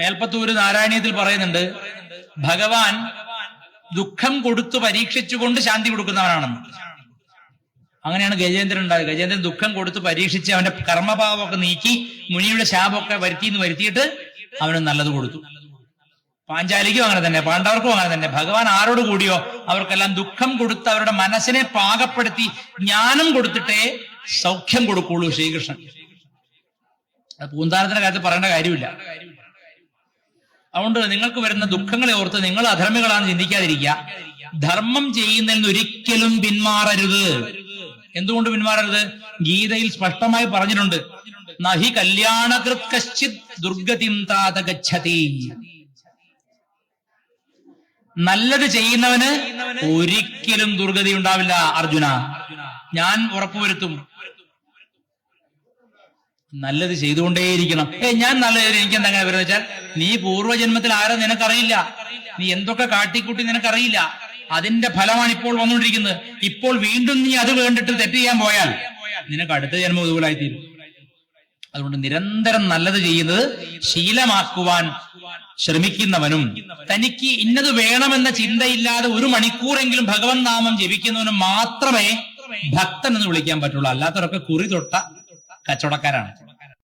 മേൽപ്പത്തൂര് നാരായണീയത്തിൽ പറയുന്നുണ്ട് ഭഗവാൻ ദുഃഖം കൊടുത്തു പരീക്ഷിച്ചുകൊണ്ട് ശാന്തി കൊടുക്കുന്നവനാണെന്ന്. അങ്ങനെയാണ് ഗജേന്ദ്രൻ ഉണ്ടായത്. ഗജേന്ദ്രൻ ദുഃഖം കൊടുത്ത് പരീക്ഷിച്ച് അവന്റെ കർമ്മഭാവമൊക്കെ നീക്കി മുനിയുടെ ശാപമൊക്കെ വരുത്തി എന്ന് വരുത്തിയിട്ട് അവന് നല്ലത് കൊടുത്തു. പാഞ്ചാലിക്കും അങ്ങനെ തന്നെ പാണ്ഡവർക്കും അങ്ങനെ തന്നെ. ഭഗവാൻ ആരോട് കൂടിയോ? അവർക്കെല്ലാം ദുഃഖം കൊടുത്ത് അവരുടെ മനസ്സിനെ പാകപ്പെടുത്തി ജ്ഞാനം കൊടുത്തിട്ടേ സൗഖ്യം കൊടുക്കുള്ളൂ ശ്രീകൃഷ്ണൻ. അത് പൂന്താനത്തിന്റെ കാര്യത്തിൽ പറയേണ്ട കാര്യമില്ല. അതുകൊണ്ട് നിങ്ങൾക്ക് വരുന്ന ദുഃഖങ്ങളെ ഓർത്ത് നിങ്ങൾ അധർമ്മികളാണ് ചിന്തിക്കാതിരിക്കുക. ധർമ്മം ചെയ്യുന്നതിൽ ഒരിക്കലും പിന്മാറരുത്. എന്തുകൊണ്ട് പിന്മാറരുത്? ഗീതയിൽ സ്പഷ്ടമായി പറഞ്ഞിട്ടുണ്ട്. നഹി കല്യാണകൃത് കശ്ചിത് ദുർഗതിം താത നല്ലത് ചെയ്യുന്നവന് ഒരിക്കലും ദുർഗതി ഉണ്ടാവില്ല അർജുന. ഞാൻ ഉറപ്പുവരുത്തും. നല്ലത് ചെയ്തുകൊണ്ടേയിരിക്കണം. ഏ ഞാൻ നല്ലത് എനിക്ക് എന്താ വരുന്നത് വെച്ചാൽ നീ പൂർവജന്മത്തിൽ ആരോ നിനക്കറിയില്ല? നീ എന്തൊക്കെ കാട്ടിക്കൂട്ടി നിനക്കറിയില്ല? അതിന്റെ ഫലമാണ് ഇപ്പോൾ വന്നുകൊണ്ടിരിക്കുന്നത്. ഇപ്പോൾ വീണ്ടും നീ അത് വേണ്ടിട്ട് തെറ്റ് ചെയ്യാൻ പോയാൽ നിനക്ക് അടുത്ത ജന്മം ഇതുപോലായി തീരും അതുകൊണ്ട് നിരന്തരം നല്ലത് ചെയ്യുന്നത് ശീലമാക്കുവാൻ ശ്രമിക്കുന്നവനും തനിക്ക് ഇന്നത് വേണമെന്ന ചിന്തയില്ലാതെ ഒരു മണിക്കൂറെങ്കിലും ഭഗവൻ നാമം ജപിക്കുന്നവനും മാത്രമേ ഭക്തൻ എന്ന് വിളിക്കാൻ പറ്റുള്ളൂ. അല്ലാത്തവരൊക്കെ കുറി തൊട്ട കച്ചവടക്കാരാണ്.